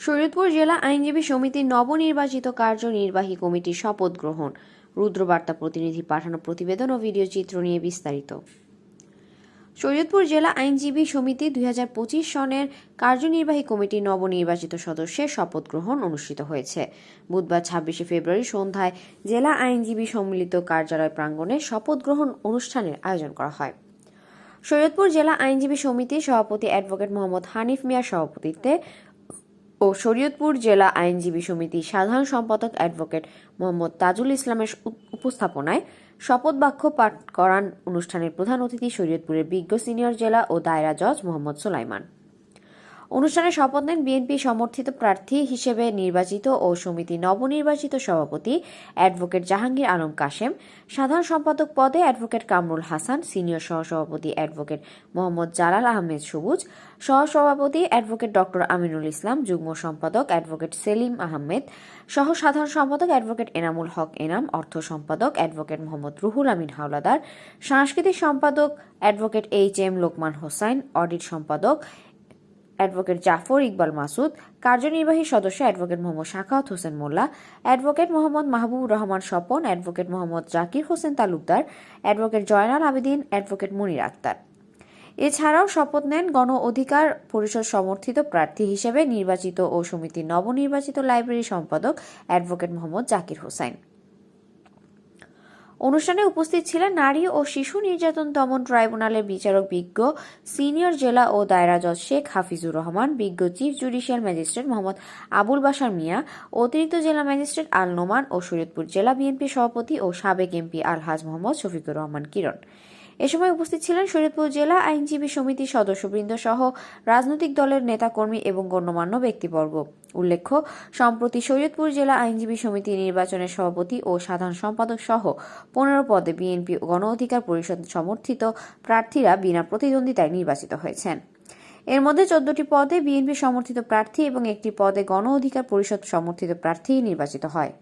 শরীয়তপুর জেলা আইনজীবী সমিতির নবনির্বাচিত কার্যনির্বাহী কমিটির শপথ গ্রহণ। রুদ্রবার্তা প্রতিনিধি পাঠানো প্রতিবেদন ও ভিডিও চিত্র নিয়ে বিস্তারিত। শরীয়তপুর জেলা আইনজীবী সমিতি দুই সনের কার্যনির্বাহী কমিটির নবনির্বাচিত সদস্যের শপথ গ্রহণ অনুষ্ঠিত হয়েছে। বুধবার ছাব্বিশে ফেব্রুয়ারি সন্ধ্যায় জেলা আইনজীবী সম্মিলিত কার্যালয় প্রাঙ্গণে শপথ গ্রহণ অনুষ্ঠানের আয়োজন করা হয়। শরীয়তপুর জেলা আইনজীবী সমিতির সভাপতি অ্যাডভোকেট মোহাম্মদ হানিফ মিয়ার সভাপতিত্বে ও শরীয়তপুর জেলা আইনজীবী সমিতি সাধারণ সম্পাদক অ্যাডভোকেট মোহাম্মদ তাজুল ইসলামের উপস্থাপনায় শপথ বাক্য পাঠ করান অনুষ্ঠানের প্রধান অতিথি শরীয়তপুরের বিজ্ঞ সিনিয়র জেলা ও দায়রা জজ মোহাম্মদ সোলাইমান। অনুষ্ঠানে শপথ নেন বিএনপি সমর্থিত প্রার্থী হিসেবে নির্বাচিত ও সমিতি নবনির্বাচিত সভাপতি অ্যাডভোকেট জাহাঙ্গীর আলম কাশেম, সাধারণ সম্পাদক পদে অ্যাডভোকেট কামরুল হাসান, সিনিয়র সহসভাপতি অ্যাডভোকেট মোহাম্মদ জালাল আহমেদ সবুজ, সহসভাপতি অ্যাডভোকেট ডক্টর আমিনুল ইসলাম, যুগ্ম সম্পাদক অ্যাডভোকেট সেলিম আহমেদ সহ সাধারণ সম্পাদক অ্যাডভোকেট এনামুল হক এনাম, অর্থ সম্পাদক অ্যাডভোকেট মোহাম্মদ রুহুল আমিন হাওলাদার, সাংস্কৃতিক সম্পাদক advocate H M Lokman Hossain, audit সম্পাদক অ্যাডভোকেট জাফর ইকবাল মাসুদ, কার্যনির্বাহী সদস্য advocate Mohammad Shakhawat Hossain Mollah, advocate Mohammad Mahbubur Rahman Swapan, advocate Mohammad Zakir Hossain Talukder, advocate Zainal Abedin, advocate Monir Akhter. এছাড়াও শপথ নেন গণ অধিকার পরিষদ সমর্থিত প্রার্থী হিসেবে নির্বাচিত ও সমিতির নবনির্বাচিত লাইব্রেরি সম্পাদক অ্যাডভোকেট মোহাম্মদ জাকির হোসাইন অনুষ্ঠানে উপস্থিত ছিলেন নারী ও শিশু নির্যাতন দমন ট্রাইব্যুনালের বিচারক বিজ্ঞ সিনিয়র জেলা ও দায়রা জজ শেখ হাফিজুর রহমান, বিজ্ঞ chief judicial magistrate Mohammad Abul Basar Mia, অতিরিক্ত জেলা ম্যাজিস্ট্রেট আল নোমান ও শরীয়তপুর জেলা বিএনপি সভাপতি ও সাবেক এমপি আলহাজ মোহাম্মদ শফিকুর রহমান কিরণ। এ সময় উপস্থিত ছিলেন শরীয়তপুর জেলা আইনজীবী সমিতির সদস্যবৃন্দ সহ রাজনৈতিক দলের নেতাকর্মী এবং গণ্যমান্য ব্যক্তিবর্গ। উল্লেখ্য, সম্প্রতি শরীয়তপুর জেলা আইনজীবী সমিতি নির্বাচনের সভাপতি ও সাধারণ সম্পাদক সহ পনেরো পদে বিএনপি গণ অধিকার পরিষদ সমর্থিত প্রার্থীরা বিনা প্রতিদ্বন্দ্বিতায় নির্বাচিত হয়েছেন। এর মধ্যে চোদ্দটি পদে বিএনপি সমর্থিত প্রার্থী এবং একটি পদে গণ অধিকার পরিষদ সমর্থিত প্রার্থী নির্বাচিত হয়।